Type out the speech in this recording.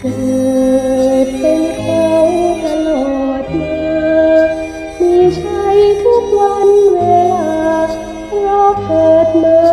เกิดเป็นเขาตลอดมามีใช้ทุกวันเวลาเราเกิดมา